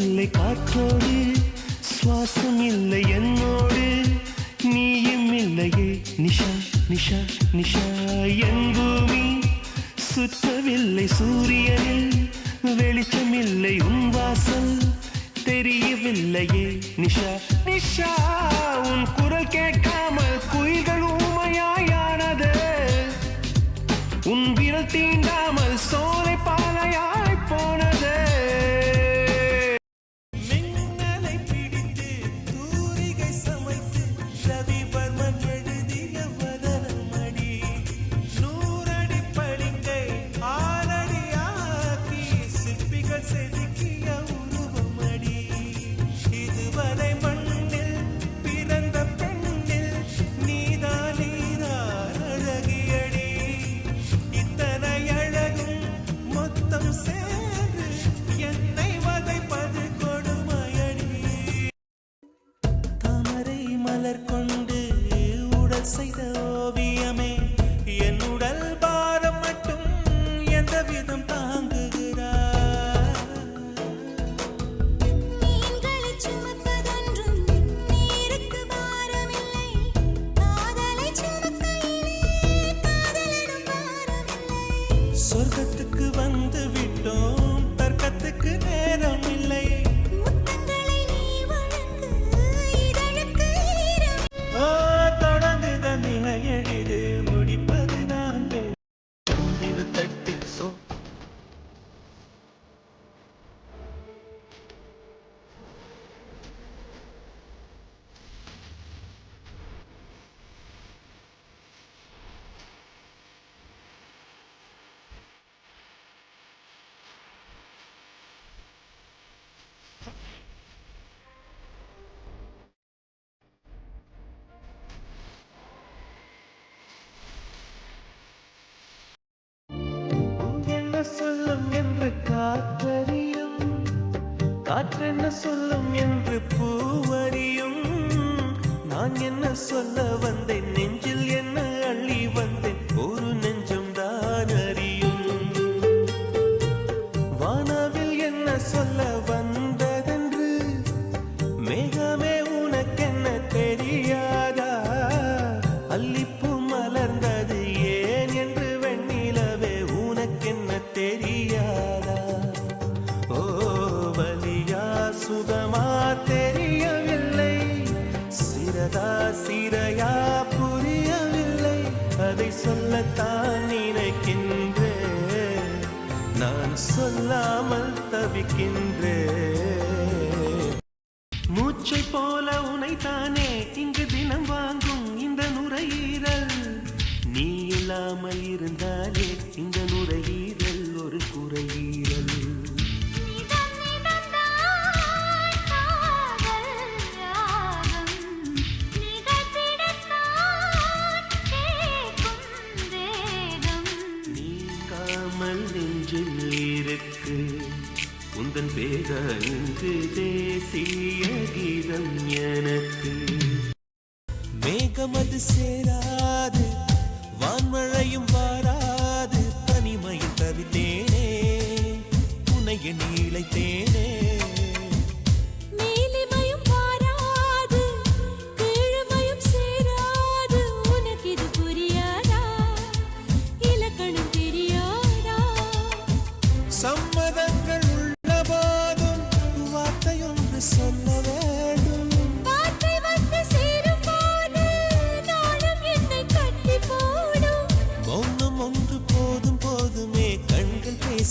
இல்லை காற்றோடு சுவாசம் இல்லை என்னோடு நீயும் இல்லையே. நிஷா நிஷா நிஷா என் பூமி. சுற்றவில்லை சூரியனில் வெளிச்சம் இல்லை உன் வாசல். தெரியவில்லையே. நிஷா நிஷா உன் percebi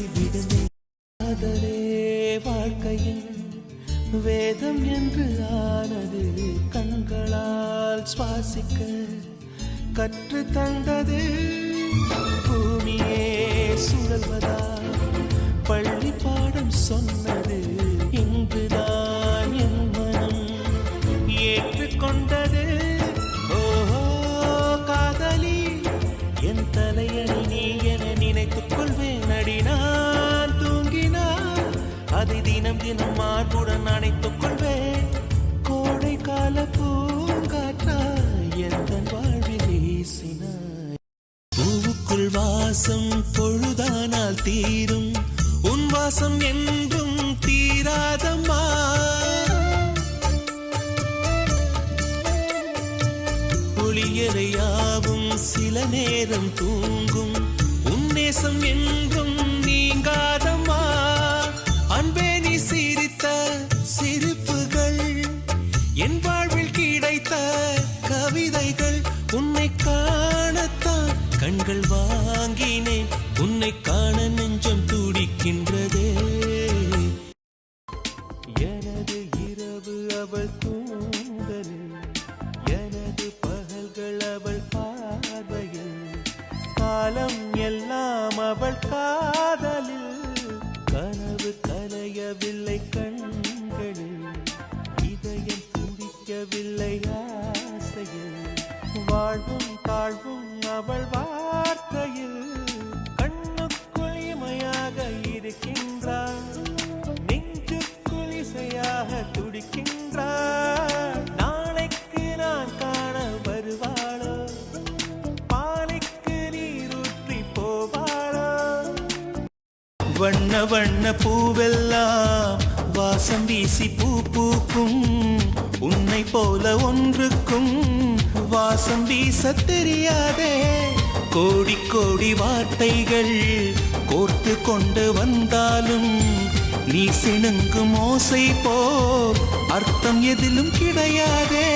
பேசி விடுமே காதலே வாழ்க்கையின் வேதம் என்று ஆனது கண்களால் சுவாசிக்க கற்று தந்தது பூமியே சுழல்வதா பள்ளி பாடம் சொன்னது. எனும் மார்புடன் அணைத்துக் கொள்வேன். கோடை கால பூங்காற்றா எந்த வாழ்வில் வீசினாய்? பூவுக்குள் வாசம் பொழுதானால் தீரும். உன் வாசம் என்றும் தீராதம்மா. ஒளியறையாவும் சில நேரம் தூங்கும். உன் நேசம் என்றும் நீங்காத வாழ்வும் தாழ்வும் அவள் வார்த்தையில் கண்ணுக்குள் இமையாக இருக்கின்றாள். நெஞ்சுக்குள் இசையாக துடிக்கின்றாள். நாளைக்கு நான் காண வருவாளோ? பாலைக்கு நீரூற்றி போவாளோ? வண்ண வண்ண பூவெல்லாம் வாசம் வீசி பூ பூக்கும். உன்னை போல ஒன்றுக்கும் வாசம் வீச தெரியாதே. கோடி கோடி வார்த்தைகள் கோர்த்து கொண்டு வந்தாலும் நீ சிணுங்கும் ஓசை போ. அர்த்தம் எதிலும் கிடையாதே.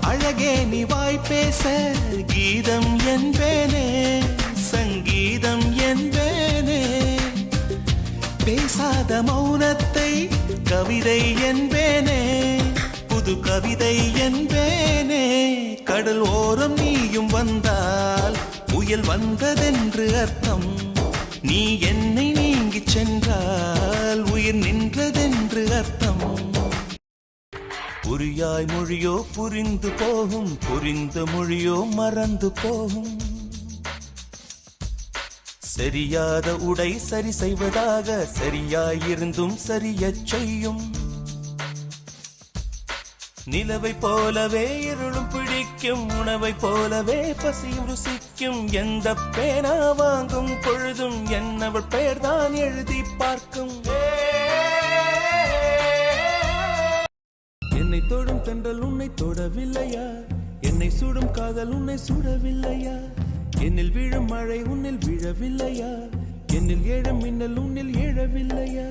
அழகே நீ வாய் பேச கீதம் என்பேனே சங்கீதம் என்பேனே பேசாத மௌனத்தை கவிதை என்பேனே புது கவிதை என்பேனே. கடல் ஓரம் நீயும் வந்தால் புயல் வந்ததென்று அர்த்தம். நீ என்னை நீங்கிச் சென்றால் உயிர் நின்றதென்று அர்த்தம். புரியாய் மொழியோ புரிந்து போகும் புரிந்த மொழியோ மறந்து போகும். சரியாத உடை சரி செய்வதாக சரியாயிருந்தும் சரியச் செய்யும். நிலவை போலவே இருளும் பிடிக்கும் உணவை போலவே பசியும் ருசிக்கும். எந்த பேனா வாங்கும் பொழுதும் என்னவள் பெயர் தான் எழுதி பார்க்கும். என்னை தொடும் தென்றல் உன்னை தொடவில்லையா? என்னை சுடும் காதல் உன்னை சுடவில்லையா? என்னில் விழும் மழை உன்னில் விழவில்லையா? என்னில் ஏழும் மின்னல் உன்னில் ஏழவில்லையா?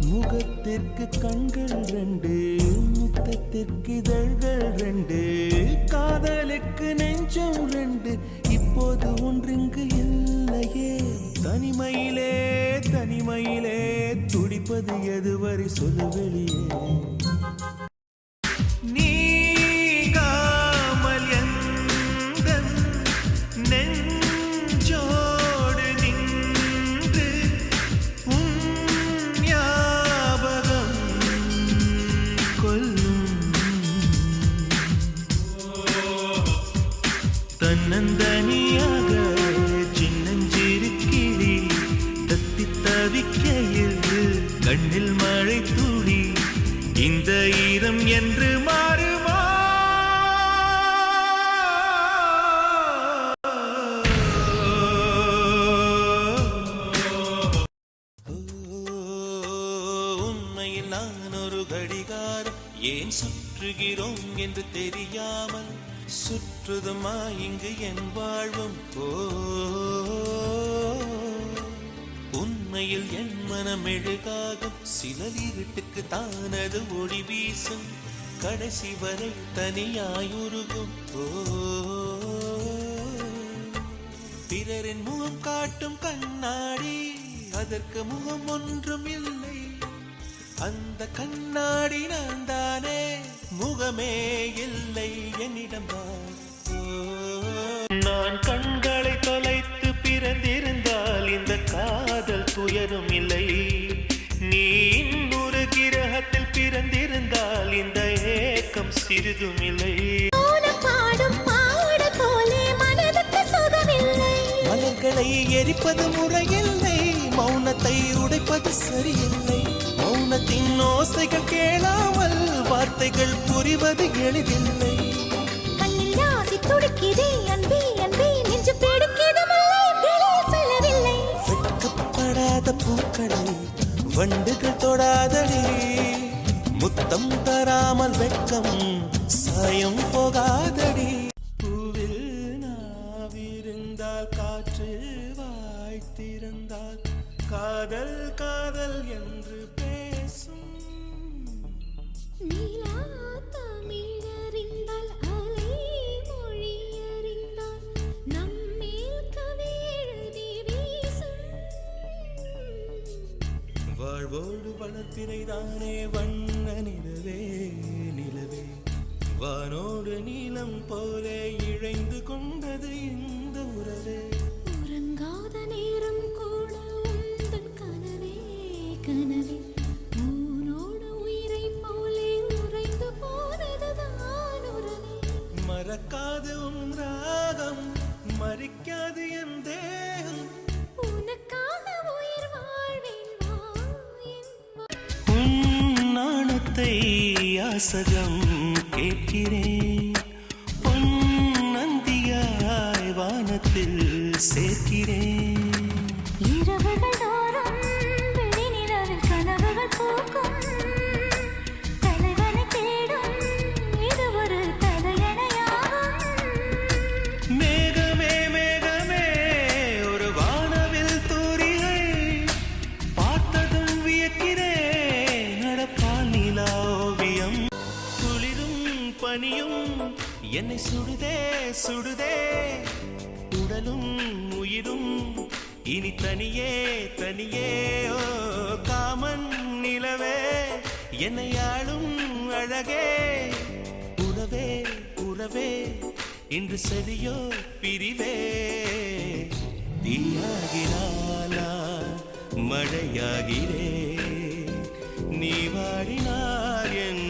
முகத்திற்கு கண்கள் ரெண்டு முத்தத்திற்கு இதழ்கள் ரெண்டு காதலுக்கு நெஞ்சம் ரெண்டு. இப்போது ஒன்றிங்கு இல்லையே. தனிமையிலே தனிமையிலே துடிப்பது எதுவரை சொல்லு வெளியே. தன்னந்தனியாக சின்னஞ்சிறு கிளி தத்தி தவிக்கையில் கண்ணில் மழை துளி இந்த ஈரம் என்று மாறுமா? உண்மையில் நான் ஒரு கடிகாரம் ஏன் சுற்றுகிறோம் என்று தெரியாமல் சுற்றுதுமா இங்கு என் வாழ்வும். ஓ உண்மையில் என் மனம் எழுகாகும் சிலர் இருட்டுக்கு தானது ஒளி வீசும். கடைசி வரை தனியாயுருகும். ஓ பிறரின் முகம் காட்டும் கண்ணாடி. அதற்கு முகம் ஒன்றும் இல்லை. அந்த கண்ணாடி நான் தானே முகமே இல்லை. என்னிடம் நான் கண்களை தொலைத்து பிறந்திருந்தால் இந்த காதல் துயரும் இல்லை. நீ இன்னொரு கிரகத்தில் பிறந்திருந்தால் இந்த ஏக்கம் சிறிதும் இல்லை. மௌனம் பாடும் பாட போலே மனதுக்கு சுகமில்லை. மலர்களை எரிப்பது முறையில்லை. மௌனத்தை உடைப்பது சரியில்லை. மௌனத்தின் ஓசைகள் கேளாமல் வார்த்தைகள் புரிவது எளிதில்லை. கண்ணில் ஆசை துடிக்குதே அன்பே பூக்களை வண்டுகள் தொடாதடி. முத்தம் தராமல் வெட்கம். சாயம் போகா வளர்த்திரைதானே வண்ண நிலவே நிலவே. வானோடு நீலம் போலே இழைந்து கொண்டது இந்த உறவே. உறங்காத நேரம் கூட உந்தன் கனவே கனவே. ஊனோடு உயிரை போலே உறைந்து போனதுதான் உறவே. மறக்காது உன் ராகம் மறிக்காது என் தேகம் நாணத்தை யாசகம் கேட்கிறேன். பொன் நந்தியாய் வானத்தில் சேர்க்கிறேன். என்னை சுடுதே சுடுதே. உடலும் உயிரும் இனி தனியே தனியே. ஓ காமன் நிலவே என்னை ஆளும் அழகே. உறவே உறவே இன்று சரியோ பிரிவே. தீயாகிறாளா மழையாகிறே. நீ வாடினார் என்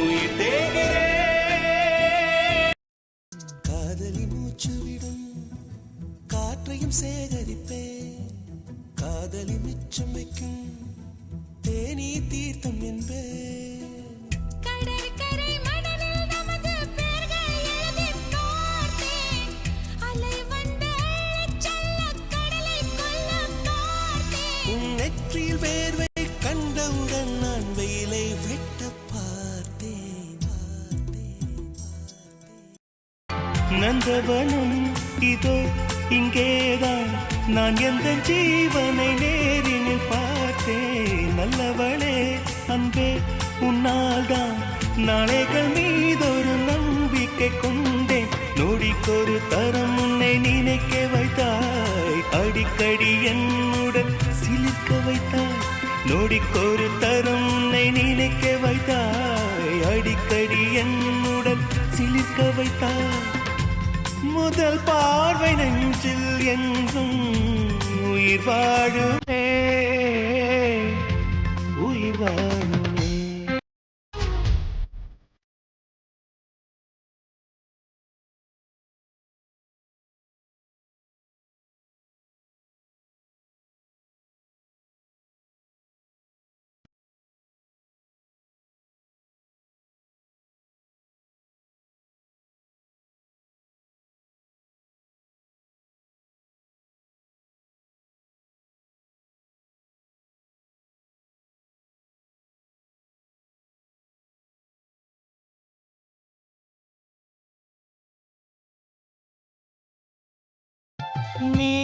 உயிர் தேகிறே காற்றையும் சேகரிப்பேன். காதலி மிச்சம் வைக்கும் தேனி தீர்த்தம் என்பே இங்கேதான் நான் எந்த ஜீவனை நேரினில் பார்த்தேன். நல்லவளே அன்பே உன்னால் தான் நாளைகள் மீதொரு நம்பிக்கை கொண்டேன். நொடிக்கொரு தரம் உன்னை நினைக்க வைத்தாய். அடிக்கடி என்னுடன் சிலிர்க்க வைத்தாய். நொடிக்கொரு தரம் உன்னை நினைக்க வைத்தாய். அடிக்கடி என்னுடன் சிலிர்க்க வைத்தாய். முதல் பார்வை நெஞ்சில் என்றும் உயிர் வாழுமே. உயிர் வாழும். நீ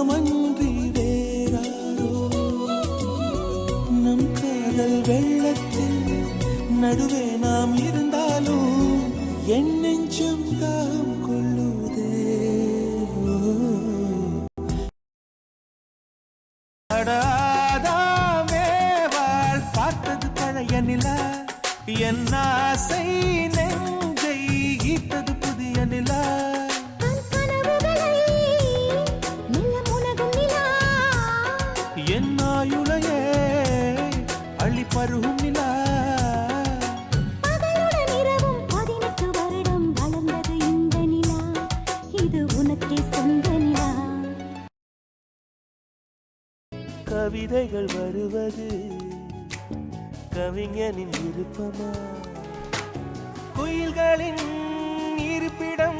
நாமன்றி வேறாரோ? நம் காதல் வெள்ளத்தில் நடுவே நாம் இருந்தாலும் என் நெஞ்சம் தாகம் விருப்பமா? குயில்களின் இருப்பிடம்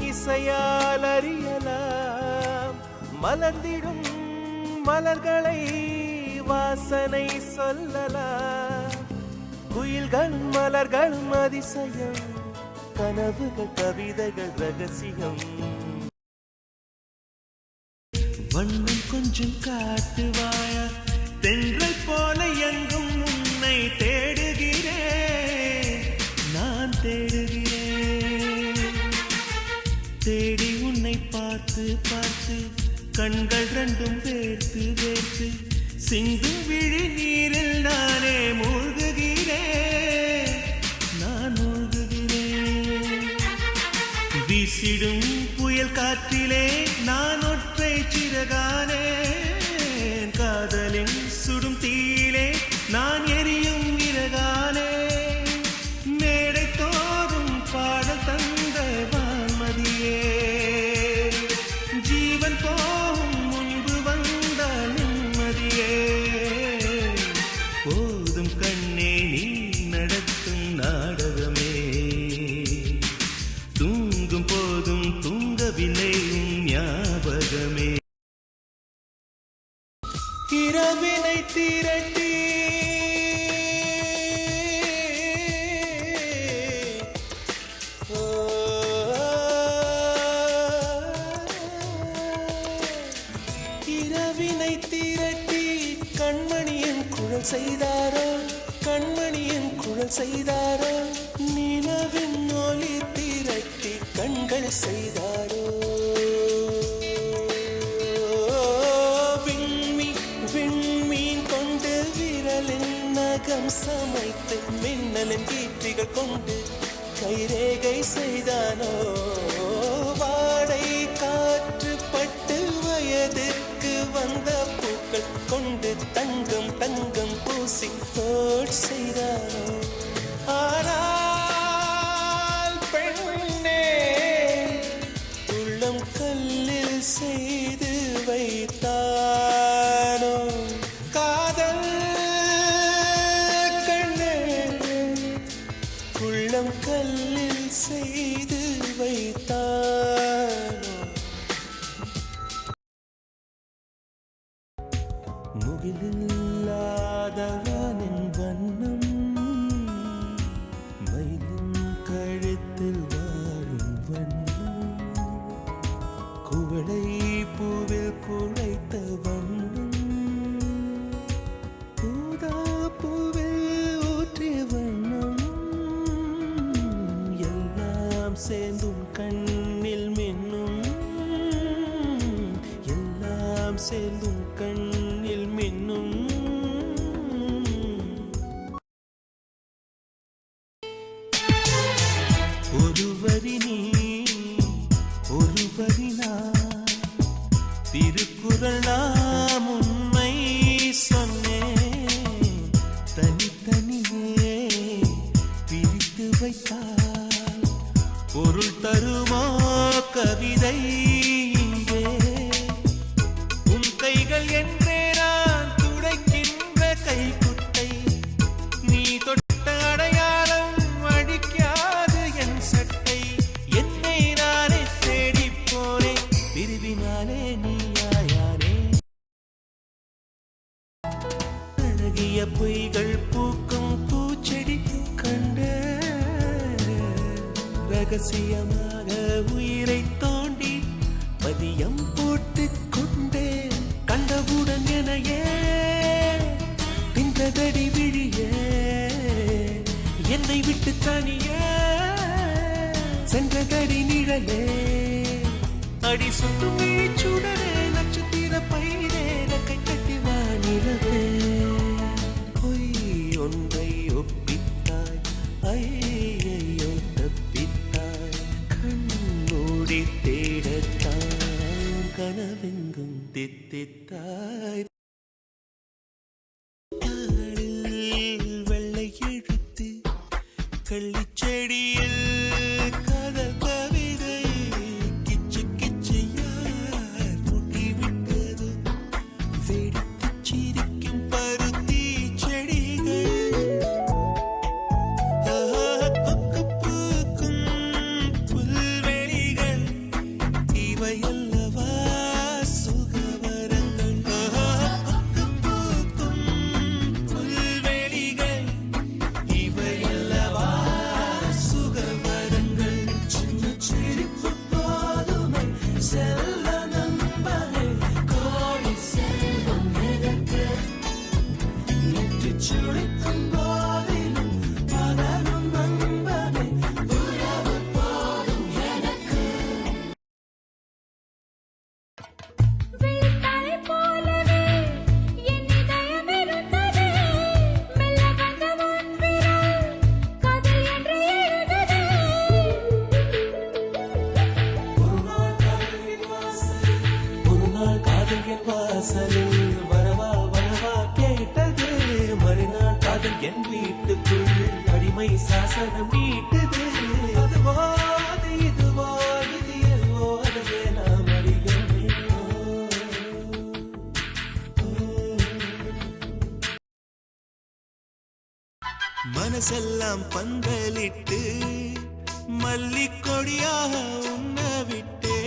இசையால் அறியலாம் மலர்ந்திடும் மலர்களை வாசனை சொல்லலாம். குயில்களும் மலர்களும் அதிசயம் கனவுகள் கவிதைகள் ரகசியம். வண்ணம் கொஞ்சம் காட்டுவாயா பார்த்து பார்த்து கண்கள் ரெண்டும் வேர்த்து வேர்த்து சிந்து விழி நீரில் நானே மூழ்குகிறேன். நான் மூழ்குகிறேன். வீசிடும் புயல் காற்றிலே நான் ஒற்றை சிறகானே குழல் செய்தாரோ? கண்மணியின் குழல் செய்தாரோ? நிலவின் ஒளி திரட்டி கண்கள் செய்தாரோ? விண்மீன் விண்மீன் கொண்டு விரலின் நகம் சமைத்து மின்னலின் கீர்த்திகள் கொண்டு கைரேகை செய்தானோ? வாடை காற்று பட்டு வயதுக்கு வந்த பூக்கள் கொண்டு தங்கம் தங்கம் பூசி செய்தாரோ? ஆரா தனிய சென்ற கடி நிழலே. அடி சுட்டும் சுடரே நட்சத்திர பயிரே கை கட்டி வானிலவே பொய் ஒன்றை ஒப்பித்தாய் ஐயையோ தப்பித்தாய். கண்ணோடி தேடத்தான் கனவெங்கும் தித்தித்தாய். என் வீட்டுக்குள் அடிமை சாசனம் நீட்டுது. அதுவாது இதுவாது இதுவாது நாம் அறிகிறோமே மனசெல்லாம் பந்தலிட்டு மல்லிக்கொடியாக உண்ண விட்டே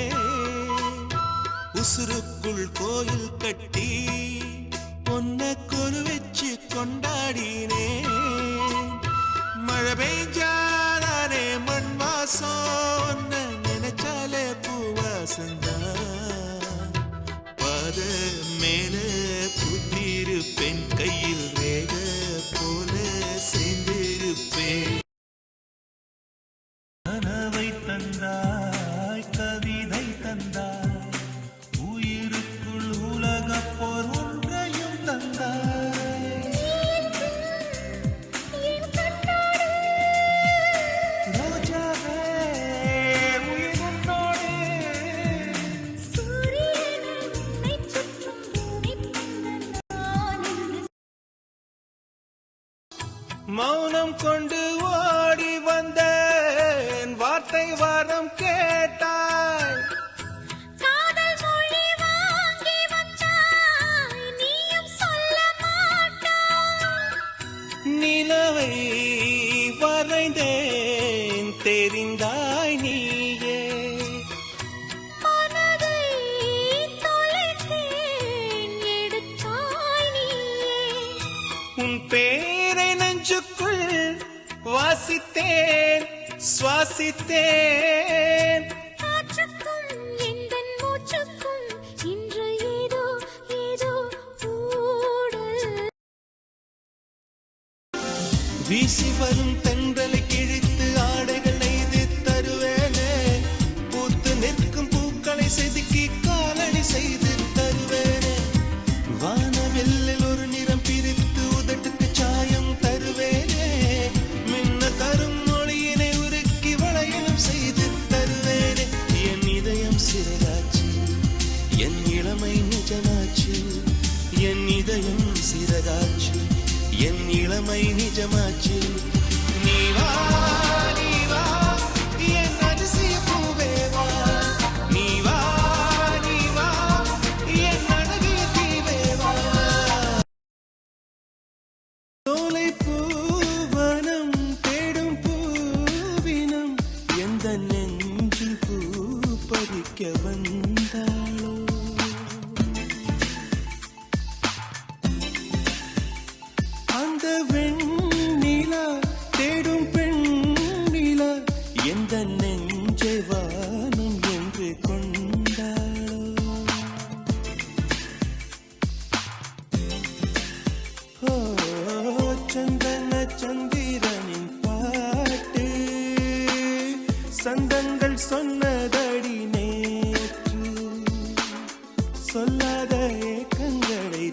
உசுருக்குள் கோயில் கட்டி உன்னை கொலு வச்சு கொண்டாடினே. மழை பெய்ஞ்சாலே மண் வாசம் நினைச்சாலே பூவாசந்தா பாத மேல புத்திருப்பேன் கையில் வேக போல சேர்ந்திருப்பேன். உன் பேரை நெஞ்சுக்குள் வாசித்தேன் சுவாசித்தேன்.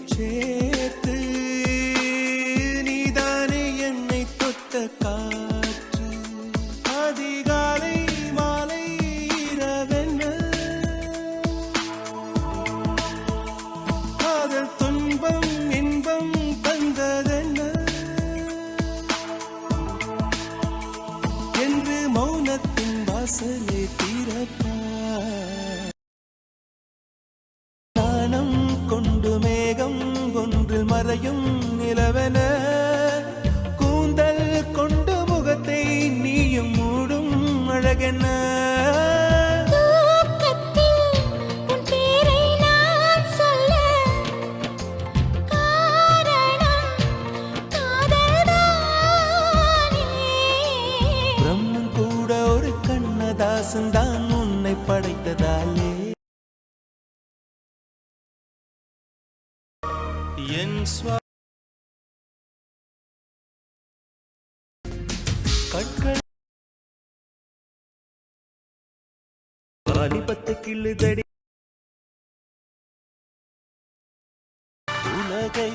Change. கண்ணதாசன் உன்னை படைத்ததாலே. என் ஸ்வா கண்கள் வாலிபத்து கிள்ளுதடி உலகை